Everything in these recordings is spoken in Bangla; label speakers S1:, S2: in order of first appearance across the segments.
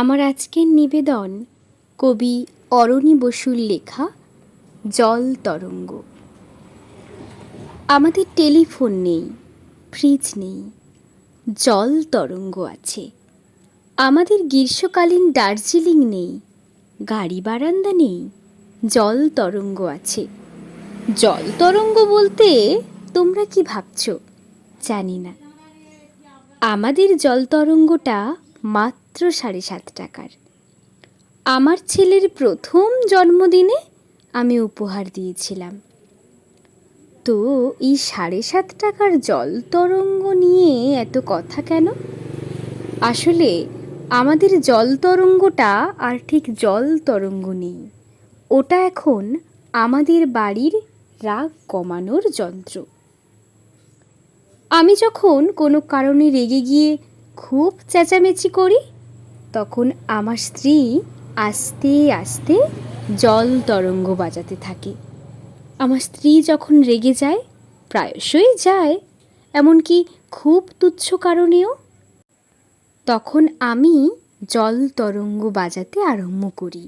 S1: আমার আজকের নিবেদন কবি অরণি বসুর লেখা জল তরঙ্গ। আমাদের টেলিফোন নেই, ফ্রিজ নেই, জল তরঙ্গ আছে। আমাদের গ্রীষ্মকালীন দার্জিলিং নেই, গাড়ি বারান্দা নেই, জল তরঙ্গ আছে। জল তরঙ্গ বলতে তোমরা কি ভাবছ? জানি না। আমাদের জল তরঙ্গটা মাত্র সাড়ে সাত টাকার। আমার ছেলের প্রথম জন্মদিনে আমি উপহার দিয়েছিলাম। তো এই সাড়ে সাত টাকার জল তরঙ্গ নিয়ে এত কথা কেন? আসলে আমাদের জল তরঙ্গটা আর ঠিক জল তরঙ্গ নেই। ওটা এখন আমাদের বাড়ির রাগ কমানোর যন্ত্র। আমি যখন কোনো কারণে রেগে গিয়ে খুব চেঁচামেচি করি তখন আমার স্ত্রী আস্তে আস্তে জল তরঙ্গ বাজাতে থাকে। আমার স্ত্রী যখন রেগে যায়, প্রায়শই যায়, এমনকি খুব তুচ্ছ কারণেও। তখন আমি জল তরঙ্গ বাজাতে আরম্ভ করি।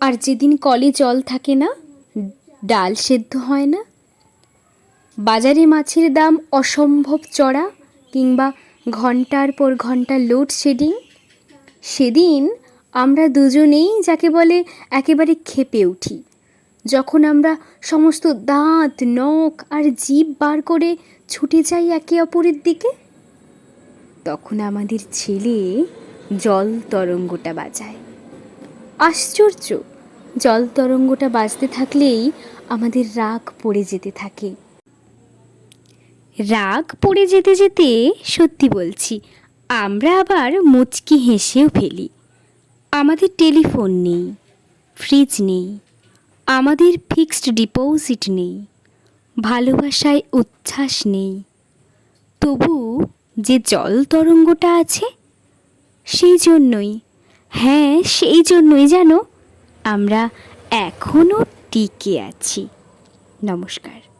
S1: আর যেদিন কলে জল থাকে না, ডাল সেদ্ধ হয় না। বাজারে মাছের দাম অসম্ভব চড়া কিংবা ঘণ্টার পর ঘণ্টা লোডশেডিং সেদিন আমরা দুজনেই যাকে বলে একেবারে খেপে উঠি। যখন আমরা সমস্ত দাঁত, নখ আর জিভ বার করে ছুটে যাই একে অপরের দিকে, তখন আমাদের ছেলে জল তরঙ্গটা বাজায়। আশ্চর্য! জল তরঙ্গটা বাজতে থাকলেই আমাদের রাগ পড়ে যেতে থাকে। রাগ পড়ে যেতে যেতে সত্যি বলছি, আমরা আবার মুচকি হেসেও ফেলি। আমাদের টেলিফোন নেই, ফ্রিজ নেই, আমাদের ফিক্সড ডিপোজিট নেই, ভালোবাসায় উচ্ছ্বাস নেই। তবু যে জল তরঙ্গটা আছে, সেই জন্যই হ্যাঁ সেই জন্যই যেন আমরা এখনও টিকে আছি। নমস্কার।